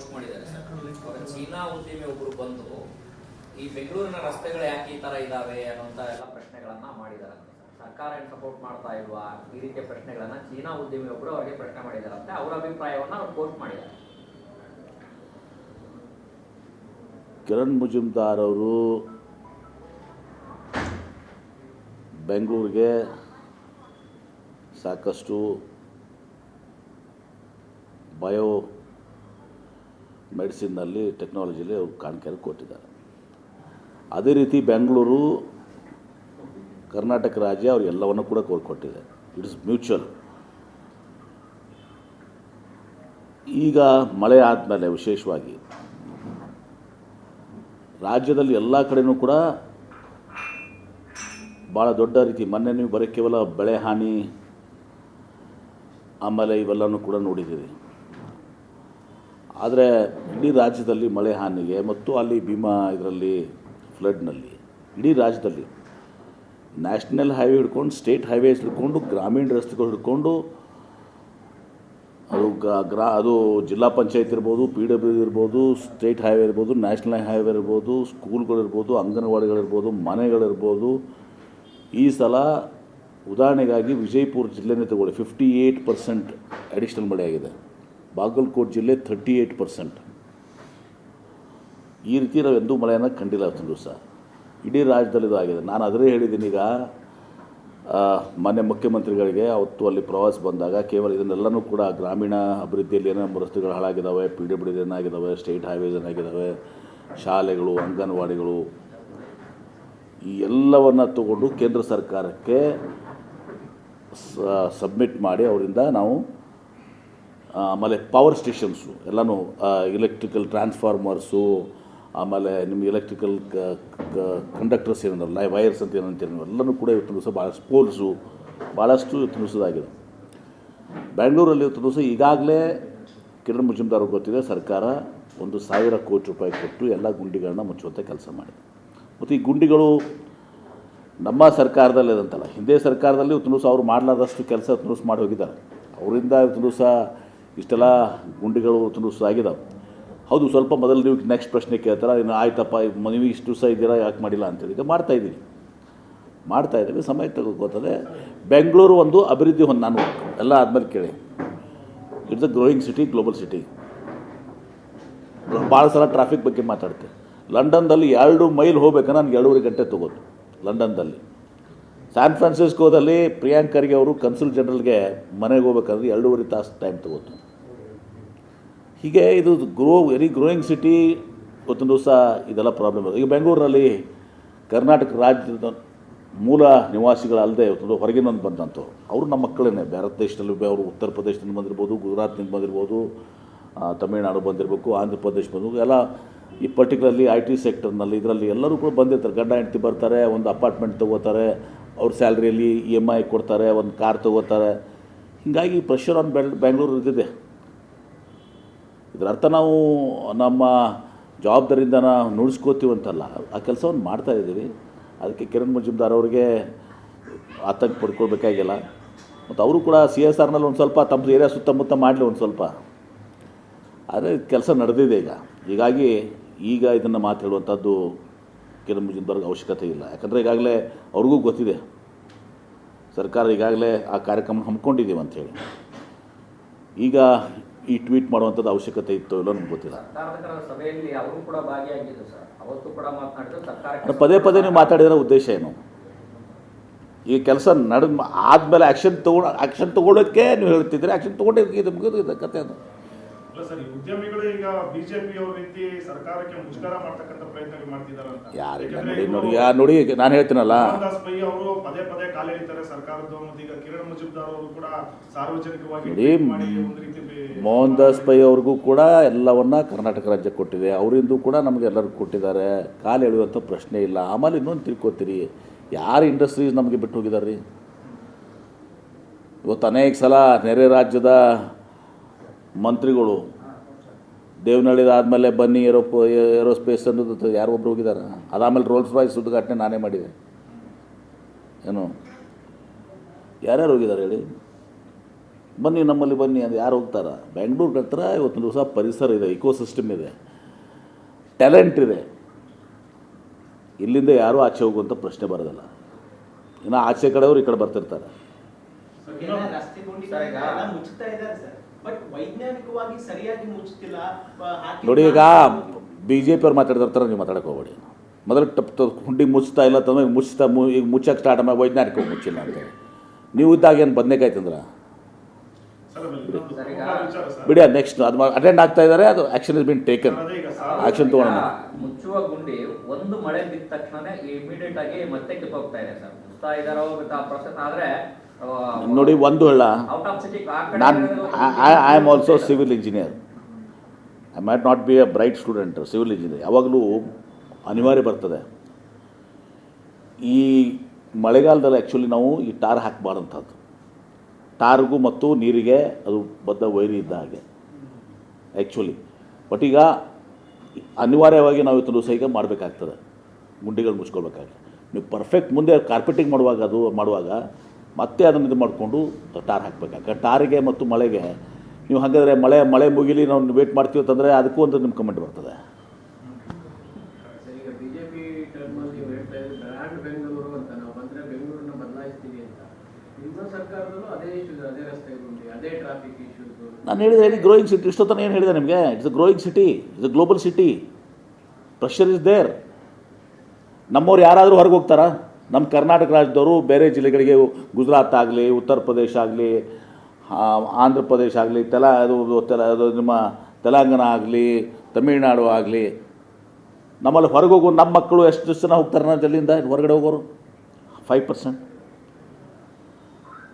Post ಮಾಡಿದ್ದಾರೆ sir. China ಉದ್ಯಮಿ ಒಬ್ರು ಬಂದು ಈ ಬೆಂಗಳೂರಿನ ರಸ್ತೆಗಳು ಯಾಕೆ ಈ ತರ ಇದಾವೆ ಅನ್ನೋಂತ ಎಲ್ಲ ಪ್ರಶ್ನೆಗಳನ್ನ ಮಾಡಿದ್ದಾರೆ. ಸರ್ಕಾರ ಏನ್ ಸಪೋರ್ಟ್ ಮಾಡ್ತಾ ಇಲ್ವಾ? ಈ ರೀತಿಯ ಪ್ರಶ್ನೆಗಳನ್ನ ಚೀನಾ ಉದ್ಯಮಿ ಒಬ್ರು ಅವರಿಗೆ ಪ್ರಶ್ನೆ ಮಾಡಿದಾರಂತೆ ಅವರ ಅಭಿಪ್ರಾಯವನ್ನ ಅವ್ರು ಪೋಸ್ಟ್ ಮಾಡಿದ್ದಾರೆ. ಕಿರಣ್ ಮುಜುಮ್ದಾರ್ ಅವರು ಬೆಂಗಳೂರಿಗೆ ಸಾಕಷ್ಟು ಬಯೋ ಮೆಡಿಸಿನ್ನಲ್ಲಿ, ಟೆಕ್ನಾಲಜಿಲಿ ಅವ್ರು ಕಾಣಿಕೆಯನ್ನು ಕೊಟ್ಟಿದ್ದಾರೆ. ಅದೇ ರೀತಿ ಬೆಂಗಳೂರು, ಕರ್ನಾಟಕ ರಾಜ್ಯ ಅವ್ರು ಎಲ್ಲವನ್ನು ಕೂಡ ಕೊಟ್ಟಿದೆ ಇಟ್ಸ್ ಮ್ಯೂಚುವಲ್ ಈಗ ಮಳೆ ಆದಮೇಲೆ ವಿಶೇಷವಾಗಿ, ರಾಜ್ಯದಲ್ಲಿ ಎಲ್ಲ ಕಡೆಯೂ ಕೂಡ ಭಾಳ ದೊಡ್ಡ ರೀತಿ, ಮೊನ್ನೆ ನೀವು ಬರೀ ಕೇವಲ ಬೆಳೆ ಹಾನಿ, ಆಮೇಲೆ ಇವೆಲ್ಲನೂ ಕೂಡ ನೋಡಿದ್ದೀರಿ. ಆದರೆ ಇಡೀ ರಾಜ್ಯದಲ್ಲಿ ಮಳೆ ಹಾನಿಗೆ ಮತ್ತು ಅಲ್ಲಿ ಭೀಮಾ ಇದರಲ್ಲಿ ಫ್ಲಡ್ನಲ್ಲಿ ಇಡೀ ರಾಜ್ಯದಲ್ಲಿ ನ್ಯಾಷನಲ್ ಹೈವೇ ಹಿಡ್ಕೊಂಡು ಸ್ಟೇಟ್ ಹೈವೇಸ್ ಹಿಡ್ಕೊಂಡು, ಗ್ರಾಮೀಣ ರಸ್ತೆಗಳು ಹಿಡ್ಕೊಂಡು, ಅದು ಗ್ರಾ, ಅದು ಜಿಲ್ಲಾ ಪಂಚಾಯತ್ ಇರ್ಬೋದು ಪಿ ಡಬ್ಲ್ಯೂ ಇರ್ಬೋದು ಸ್ಟೇಟ್ ಹೈವೇ ಇರ್ಬೋದು ನ್ಯಾಷನಲ್ ಹೈವೇ ಇರ್ಬೋದು ಸ್ಕೂಲ್ಗಳಿರ್ಬೋದು ಅಂಗನವಾಡಿಗಳಿರ್ಬೋದು ಮನೆಗಳಿರ್ಬೋದು ಈ ಸಲ ಉದಾಹರಣೆಗಾಗಿ ವಿಜಯಪುರ ಜಿಲ್ಲೆನೇ ತಗೊಳ್ಳಿ ಫಿಫ್ಟಿ ಏಯ್ಟ್ ಪರ್ಸೆಂಟ್ ಅಡಿಷ್ನಲ್ ಮಳೆಯಾಗಿದೆ ಬಾಗಲಕೋಟೆ ಜಿಲ್ಲೆ ಥರ್ಟಿ ಏಯ್ಟ್ ಪರ್ಸೆಂಟ್ ಈ ರೀತಿ ನಾವು ಎಂದೂ ಮಳೆಯನ್ನು ಕಂಡಿಲ್ಲ ಅವತ್ತಿನ ದಿವಸ. ಇಡೀ ರಾಜ್ಯದಲ್ಲಿ ಇದು ಆಗಿದೆ ನಾನು ಅದರೇ ಹೇಳಿದ್ದೀನಿ ಈಗ ಮನೆ ಮುಖ್ಯಮಂತ್ರಿಗಳಿಗೆ ಅವತ್ತು ಅಲ್ಲಿ ಪ್ರವಾಸ ಬಂದಾಗ ಕೇವಲ ಇದನ್ನೆಲ್ಲನೂ ಕೂಡ ಗ್ರಾಮೀಣ ಅಭಿವೃದ್ಧಿಯಲ್ಲಿ ಏನೇನು ರಸ್ತೆಗಳು ಹಾಳಾಗಿದ್ದಾವೆ ಪಿ ಡಿ ಬಿಡಿ ಏನಾಗಿದ್ದಾವೆ ಸ್ಟೇಟ್ ಹೈವೇಸ್ ಏನಾಗಿದ್ದಾವೆ ಶಾಲೆಗಳು, ಅಂಗನವಾಡಿಗಳು, ಈ ಎಲ್ಲವನ್ನು ತಗೊಂಡು ಕೇಂದ್ರ ಸರ್ಕಾರಕ್ಕೆ ಸಬ್ಮಿಟ್ ಮಾಡಿ ಅವರಿಂದ ನಾವು ಆಮೇಲೆ ಪವರ್ ಸ್ಟೇಷನ್ಸು ಎಲ್ಲನೂ ಎಲೆಕ್ಟ್ರಿಕಲ್ ಟ್ರಾನ್ಸ್ಫಾರ್ಮರ್ಸು ಆಮೇಲೆ ನಿಮ್ಮ ಎಲೆಕ್ಟ್ರಿಕಲ್ ಕಂಡಕ್ಟರ್ಸ್ ಏನಲ್ಲ ವೈರ್ಸ್ ಅಂತ ಏನಂತೀರಿ ಎಲ್ಲನೂ ಕೂಡ ಇವತ್ತು ದಿವಸ ಭಾಳ ಸ್ಪೋರ್ಟ್ಸು ಭಾಳಷ್ಟು ಇವತ್ತು ದಿವಸದಾಗಿದೆ. ಬೆಂಗಳೂರಲ್ಲಿ ಇವತ್ತು ದಿವಸ ಈಗಾಗಲೇ ಕಿರಣ್ ಮುಜುಮ್ದಾರ್ ಗೊತ್ತಿದೆ, ಸರ್ಕಾರ ಒಂದು ಸಾವಿರ ಕೋಟಿ ರೂಪಾಯಿ ಕೊಟ್ಟು ಎಲ್ಲ ಗುಂಡಿಗಳನ್ನ ಮುಚ್ಚುವಂಥ ಕೆಲಸ ಮಾಡಿದೆ. ಮತ್ತು ಈ ಗುಂಡಿಗಳು ನಮ್ಮ ಸರ್ಕಾರದಲ್ಲಿ ಅದಂತಲ್ಲ ಹಿಂದೆ ಸರ್ಕಾರದಲ್ಲಿ ಇವತ್ತು ದಿವಸ ಅವ್ರು ಮಾಡಲಾರ್ದಷ್ಟು ಕೆಲಸ ಇವತ್ತು ದಿವಸ ಮಾಡಿ ಹೋಗಿದ್ದಾರೆ. ಅವರಿಂದ ಇವತ್ತು ದಿವಸ ಇಷ್ಟೆಲ್ಲ ಗುಂಡಿಗಳು ತುಂಬ ಆಗಿದ್ದಾವೆ ಹೌದು, ಸ್ವಲ್ಪ ಮೊದಲು ನೀವು ನೆಕ್ಸ್ಟ್ ಪ್ರಶ್ನೆ ಕೇಳ್ತಾರೆ? ಇನ್ನು ಆಯ್ತಪ್ಪ ನೀವು ಇಷ್ಟು ದಿವಸ ಇದ್ದೀರಾ? ಯಾಕೆ ಮಾಡಿಲ್ಲ ಅಂತೇಳಿ. ಈಗ ಮಾಡ್ತಾ ಇದ್ದೀವಿ ಮಾಡ್ತಾ ಇದ್ದೀವಿ, ಸಮಯ ತಗೋತದೆ. ಬೆಂಗಳೂರು ಒಂದು ಅಭಿವೃದ್ಧಿ ಹೊಂದ ನಾನು ಎಲ್ಲ ಆದಮೇಲೆ ಕೇಳಿ. It's a growing city global city ಭಾಳ ಸಲ ಟ್ರಾಫಿಕ್ ಬಗ್ಗೆ ಮಾತಾಡ್ತೆ. ಲಂಡನ್ದಲ್ಲಿ ಎರಡು ಮೈಲ್ ಹೋಗ್ಬೇಕು ನನಗೆ ಎರಡೂವರೆ ಗಂಟೆ ತಗೋದು, ಲಂಡನ್ದಲ್ಲಿ. ಸ್ಯಾನ್ ಫ್ರಾನ್ಸಿಸ್ಕೋದಲ್ಲಿ ಪ್ರಿಯಾಂಕ್ ಖರ್ಗೆ ಅವರು ಕನ್ಸುಲ್ ಜನರಲ್ಗೆ ಮನೆಗೆ ಹೋಗ್ಬೇಕಂದ್ರೆ ಎರಡೂವರೆ ತಾಸು ಟೈಮ್ ತಗೋತು. ಹೀಗೆ ಇದು ಗ್ರೋ ವೆರಿ ಗ್ರೋಯಿಂಗ್ ಸಿಟಿ ಗೊತ್ತೊಂದು ದಿವಸ ಇದೆಲ್ಲ ಪ್ರಾಬ್ಲಮ್ ಈಗ ಬೆಂಗಳೂರಿನಲ್ಲಿ ಕರ್ನಾಟಕ ರಾಜ್ಯದ ಮೂಲ ನಿವಾಸಿಗಳಲ್ಲದೆ ಇವತ್ತು ಹೊರಗಿನೊಂದು ಬಂದಂಥವ್ರು. ಅವರು ನಮ್ಮ ಮಕ್ಕಳೇ ಭಾರತ ದೇಶದಲ್ಲಿ ಅವರು ಉತ್ತರ ಪ್ರದೇಶದಿಂದ ಬಂದಿರ್ಬೋದು, ಗುಜರಾತ್ನಿಂದ ಬಂದಿರ್ಬೋದು ತಮಿಳುನಾಡು ಬಂದಿರಬೇಕು, ಆಂಧ್ರ ಪ್ರದೇಶ ಬಂದಿರ್ಬೇಕು ಎಲ್ಲ ಈ ಪರ್ಟಿಕ್ಯುಲರ್ಲಿ ಐ ಟಿ ಸೆಕ್ಟರ್ನಲ್ಲಿ ಇದರಲ್ಲಿ ಎಲ್ಲರೂ ಕೂಡ ಬಂದಿರ್ತಾರೆ. ಗಂಡ, ಹೆಂಡತಿ ಬರ್ತಾರೆ, ಒಂದು ಅಪಾರ್ಟ್ಮೆಂಟ್ ತೊಗೋತಾರೆ, ಅವ್ರ ಸ್ಯಾಲ್ರಿಯಲ್ಲಿ ಇ ಎಂ ಐ ಕೊಡ್ತಾರೆ, ಒಂದು ಕಾರ್ ತೊಗೋತಾರೆ. ಹೀಗಾಗಿ ಪ್ರೆಷರ್ ಆನ್ ಬೆಳ್ ಬೆಂಗಳೂರು ಇದ್ದಿದೆ. ಇದರ ಅರ್ಥ ನಾವು ನಮ್ಮ ಜವಾಬ್ದಾರಿಯಿಂದ ನಾವು ನುಡಿಸ್ಕೋತೀವಿ ಅಂತಲ್ಲ. ಆ ಕೆಲಸವನ್ನು ಮಾಡ್ತಾ ಇದ್ದೀವಿ. ಅದಕ್ಕೆ ಕಿರಣ್ ಮಜುಮ್ದಾರ್ ಅವರಿಗೆ ಆತಂಕ ಪಡ್ಕೊಳ್ಬೇಕಾಗಿಲ್ಲ. ಮತ್ತು ಅವರು ಕೂಡ ಸಿ ಎಸ್ ಆರ್ನಲ್ಲಿ ಒಂದು ಸ್ವಲ್ಪ ತಮ್ಮ ಏರಿಯಾ ಸುತ್ತಮುತ್ತ ಮಾಡಲಿ ಒಂದು ಸ್ವಲ್ಪ. ಆದರೆ ಕೆಲಸ ನಡೆದಿದೆ ಈಗ. ಹೀಗಾಗಿ ಈಗ ಇದನ್ನು ಮಾತು ಹೇಳುವಂಥದ್ದು ಕಿರಣ್ ಮಜುಮ್ದಾರ್ಗೆ ಅವಶ್ಯಕತೆ ಇಲ್ಲ. ಯಾಕಂದರೆ ಈಗಾಗಲೇ ಅವ್ರಿಗೂ ಗೊತ್ತಿದೆ. ಸರ್ಕಾರ ಈಗಾಗಲೇ ಆ ಕಾರ್ಯಕ್ರಮ ಹಮ್ಮಿಕೊಂಡಿದ್ದೀವಿ ಅಂಥೇಳಿ ಈಗ ಈ ಟ್ವೀಟ್ ಮಾಡುವಂಥದ್ದು ಅವಶ್ಯಕತೆ ಇತ್ತು ಇಲ್ಲೋ ನಮ್ಗೆ ಗೊತ್ತಿಲ್ಲ. ಪದೇ ಪದೇ ನೀವು ಮಾತಾಡಿದ್ರೆ ಉದ್ದೇಶ ಏನು? ಈ ಕೆಲಸ ನಡೆದ ಆದಮೇಲೆ ಆ್ಯಕ್ಷನ್ ತಗೊಂಡು ಆ್ಯಕ್ಷನ್ ತೊಗೊಳಕ್ಕೆ ನೀವು ಹೇಳ್ತಿದ್ರೆ ಆ್ಯಕ್ಷನ್ ತೊಗೊಂಡು ಇದು ಮುಗಿದು ಕತೆ ಅದು. ಉದ್ಯಮಿಗಳು ಈಗ ಬಿಜೆಪಿ ಅವ್ರ ರೀತಿ ಸರ್ಕಾರಕ್ಕೆ ಮುಷ್ಕರ ಮಾಡ್ತಕ್ಕಂಥ ಪ್ರಯತ್ನ ಮಾಡ್ತಿದಾರಂತ ಯಾರಿಲ್ಲ. ನೋಡಿ ನೋಡಿ ಯಾ ನೋಡಿ ನಾನು ಹೇಳ್ತೀನಲ್ಲ. ಮೋಹನ್ದಾಸ್ ಪೈ ಅವರು ಪದೇ ಪದೇ ಕಾಲು ಎಳಿತಾರೆ ಸರ್ಕಾರದ್ದು ಮತ್ತೆ ಈಗ ಕಿರಣ್ ಮುಜುಮ್ದಾರ್ ಅವರು ಕೂಡ ಸಾರ್ವಜನಿಕವಾಗಿ ಮಾಡಿ ಒಂದು ರೀತಿ ಬೆ- ಮೋಹನ್ ದಾಸ್ ಪೈ ಅವ್ರಿಗೂ ಕೂಡ ಎಲ್ಲವನ್ನ ಕರ್ನಾಟಕ ರಾಜ್ಯ ಕೊಟ್ಟಿದೆ. ಅವರಿಂದೂ ಕೂಡ ನಮಗೆ ಎಲ್ಲರಿಗೂ ಕೊಟ್ಟಿದ್ದಾರೆ. ಕಾಲು ಎಳೆಯುವಂಥ ಪ್ರಶ್ನೆ ಇಲ್ಲ. ಆಮೇಲೆ ಇನ್ನೊಂದು ತಿಳ್ಕೊತೀರಿ. ಯಾರು ಇಂಡಸ್ಟ್ರೀಸ್ ನಮಗೆ ಬಿಟ್ಟು ಹೋಗಿದ್ದಾರೆ ರೀ ಇವತ್ತು ಅನೇಕ ಸಲ ನೆರೆ ರಾಜ್ಯದ ಮಂತ್ರಿಗಳು ದೇವನಹಳ್ಳಿದಾದ್ಮೇಲೆ ಬನ್ನಿ ಏರೋಪೋ ಏರೋಸ್ಪೇಸ್ ಅನ್ನೋದು ಯಾರೋ ಒಬ್ರು ಹೋಗಿದ್ದಾರೆ ಅದಾದಮೇಲೆ ರೋಲ್ಸ್ ರಾಯ್ಸ್ ಉದ್ಘಾಟನೆ ನಾನೇ ಮಾಡಿದೆ. ಏನು? ಯಾರ್ಯಾರು ಹೋಗಿದ್ದಾರೆ ಹೇಳಿ? ಬನ್ನಿ ನಮ್ಮಲ್ಲಿ ಬನ್ನಿ ಅದು ಯಾರು ಹೋಗ್ತಾರ? ಬೆಂಗಳೂರು ಹತ್ರ ಇವತ್ತಿನ ದಿವಸ ಪರಿಸರ ಇದೆ ಇಕೋ ಸಿಸ್ಟಮ್ ಇದೆ. ಟ್ಯಾಲೆಂಟ್ ಇದೆ. ಇಲ್ಲಿಂದ ಯಾರೂ ಆಚೆ ಹೋಗುವಂಥ ಪ್ರಶ್ನೆ ಬರೋದಿಲ್ಲ. ಇನ್ನು ಆಚೆ ಕಡೆಯವರು ಈ ಕಡೆ ಬರ್ತಿರ್ತಾರೆ. ನೋಡಿ ಈಗ ಬಿ ಜೆ ಪಿ ಅವ್ರು ಮಾತಾಡಿದ್ರ ಥರ ನೀವು ಮಾತಾಡಕ್ಕೆ ಹೋಗ್ಬೇಡಿ. ಮೊದಲು ಟಪ್ ತ- ಹುಂಡಿ ಮುಚ್ತಾ ಇಲ್ಲ ತಂದ್ರೆ ಮುಚ್ತಾ ಮು ಈಗ ಮುಚ್ಚಕ್ಕೆ ಸ್ಟಾರ್ಟ್ ಮಾಡಿ ವೈಜ್ಞಾನಿಕ ಮುಚ್ಚಿಲ್ಲ ಅಂತೇಳಿ ನೀವು ಇದ್ದಾಗ ಏನು ಬದನೇಕಾಯ್ತು ಅಂದ್ರೆ ಬಿಡಿ. ಅದು ನೆಕ್ಸ್ಟ್ ಅದು ಅಟೆಂಡ್ ಆಗ್ತಾ ಇದ್ದಾರೆ ಅದು action is been taken action ತಗೊಳ್ಳೋಣ. ಮುಚ್ಚುವ ಗುಂಡಿ ಒಂದು ಮಳೆ ಬಿದ್ದ ತಕ್ಷಣ ಇಮಿಡಿಯೇಟ್ ಆಗಿ ಮತ್ತೆ ಕಿತ್ತೋಗ್ತಾ ಇದೆ ಸರ್. ಮುಚ್ತಾ ಇದಾರೋ ಪ್ರೊಸೆಸ್ ಆದ್ರೆ ನೋಡಿ ಒಂದು ಹೇಳ. ನಾನು I am also civil engineer I might not be a bright student civil engineer ಯಾವಾಗಲೂ ಅನಿವಾರ್ಯ ಬರ್ತದೆ. ಈ ಮಳೆಗಾಲದಲ್ಲಿ ಆ್ಯಕ್ಚುಲಿ ನಾವು ಈ ಟಾರ್ ಹಾಕಬಾರ್ದಂಥದ್ದು. ಟಾರ್ಗೂ ಮತ್ತು ನೀರಿಗೆ ಅದು ಬದ್ಧ ವೈರಿ ಇದ್ದ ಹಾಗೆ. ಆ್ಯಕ್ಚುಲಿ ಬಟ್ ಈಗ ಅನಿವಾರ್ಯವಾಗಿ ನಾವು ಇವತ್ತು ಸಹ ಈಗ ಮಾಡಬೇಕಾಗ್ತದೆ. ಗುಂಡಿಗಳು ಮುಚ್ಕೊಳ್ಬೇಕಾಗ್ತದೆ. ನೀವು ಪರ್ಫೆಕ್ಟ್ ಮುಂದೆ ಕಾರ್ಪೆಟಿಂಗ್ ಮಾಡುವಾಗ ಅದು ಮಾಡುವಾಗ ಮತ್ತೆ ಅದನ್ನು ಇದು ಮಾಡಿಕೊಂಡು ಟಾರ್ ಹಾಕಬೇಕಾಗ ಟಾರಿಗೆ ಮತ್ತು ಮಳೆಗೆ ನೀವು ಹಾಗಾದರೆ ಮಳೆ ಮಳೆ ಮುಗಿಲಿ ನಾವು ವೇಟ್ ಮಾಡ್ತೀವಿ ಅಂತಂದರೆ ಅದಕ್ಕೂ ಒಂದು ನಿಮ್ಮ ಕಮೆಂಟ್ ಬರ್ತದೆ. ನಾನು ಹೇಳಿದೆ ಹೇಳಿ ಗ್ರೋಯಿಂಗ್ ಸಿಟಿ ಇಷ್ಟೊತ್ತನ ಏನು ಹೇಳಿದೆ ನಿಮಗೆ? It's a growing city it's a global city pressure is there ನಮ್ಮವ್ರು ಯಾರಾದರೂ ಹೊರಗೆ ಹೋಗ್ತಾರಾ? ನಮ್ಮ ಕರ್ನಾಟಕ ರಾಜ್ಯದವರು ಬೇರೆ ಜಿಲ್ಲೆಗಳಿಗೆ ಗುಜರಾತ್ ಆಗಲಿ, ಉತ್ತರ ಪ್ರದೇಶ ಆಗಲಿ ಆಂಧ್ರ ಪ್ರದೇಶ ಆಗಲಿ, ತೆಲ, ಅದು ತೆಲ, ಅದು ನಿಮ್ಮ ತೆಲಂಗಾಣ ಆಗಲಿ, ತಮಿಳುನಾಡು ಆಗಲಿ, ನಮ್ಮಲ್ಲಿ ಹೊರಗೆ ಹೋಗೋ ನಮ್ಮ ಮಕ್ಕಳು ಎಷ್ಟು ಜನ ಹೋಗ್ತಾರೆ ಜಲ್ಲಿಂದ ಹೊರಗಡೆ ಹೋಗೋರು? ಫೈವ್ ಪರ್ಸೆಂಟ್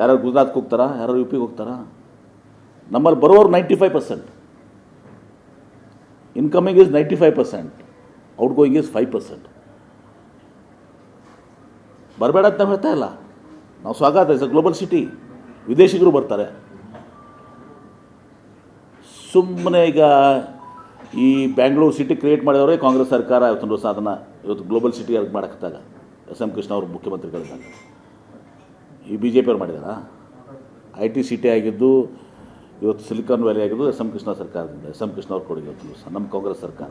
ಯಾರು ಗುಜರಾತ್ಗೆ ಹೋಗ್ತಾರಾ? ಯಾರು ಯು ಪಿಗೆ ಹೋಗ್ತಾರಾ? ನಮ್ಮಲ್ಲಿ ಬರೋರು ninety five percent incoming is ninety five percent outgoing is five percent ಬರಬೇಡ ಅಂತ ನಾವು ಹೇಳ್ತಾ ಇಲ್ಲ. ನಾವು ಸ್ವಾಗತ ಇಸ್ ಗ್ಲೋಬಲ್ ಸಿಟಿ ವಿದೇಶಿಗರು ಬರ್ತಾರೆ. ಸುಮ್ಮನೆ ಈಗ ಈ ಬ್ಯಾಂಗ್ಳೂರು ಸಿಟಿ ಕ್ರಿಯೇಟ್ ಮಾಡಿದವರೇ ಕಾಂಗ್ರೆಸ್ ಸರ್ಕಾರ ಇವತ್ತು ದಿವಸ ಅದನ್ನು ಇವತ್ತು ಗ್ಲೋಬಲ್ ಸಿಟಿ ಅದಕ್ಕೆ ಮಾಡಕ್ಕಾಗ ಎಸ್ ಎಂ ಕೃಷ್ಣ ಅವರು ಮುಖ್ಯಮಂತ್ರಿಗಳಿದ್ದಾಗ ಈ ಬಿ ಜೆ ಪಿಯವ್ರು ಮಾಡಿದಾರ? ಐ ಟಿ ಸಿಟಿ ಆಗಿದ್ದು, ಇವತ್ತು ಸಿಲಿಕಾನ್ ವ್ಯಾಲಿ ಆಗಿದ್ದು ಎಸ್ ಎಂ ಕೃಷ್ಣ ಸರ್ಕಾರದಿಂದ, ಎಸ್ ಎಂ ಕೃಷ್ಣ ಅವ್ರು ಕೊಡುಗೆ ಇವತ್ತು ನಮ್ಮ ಕಾಂಗ್ರೆಸ್ ಸರ್ಕಾರ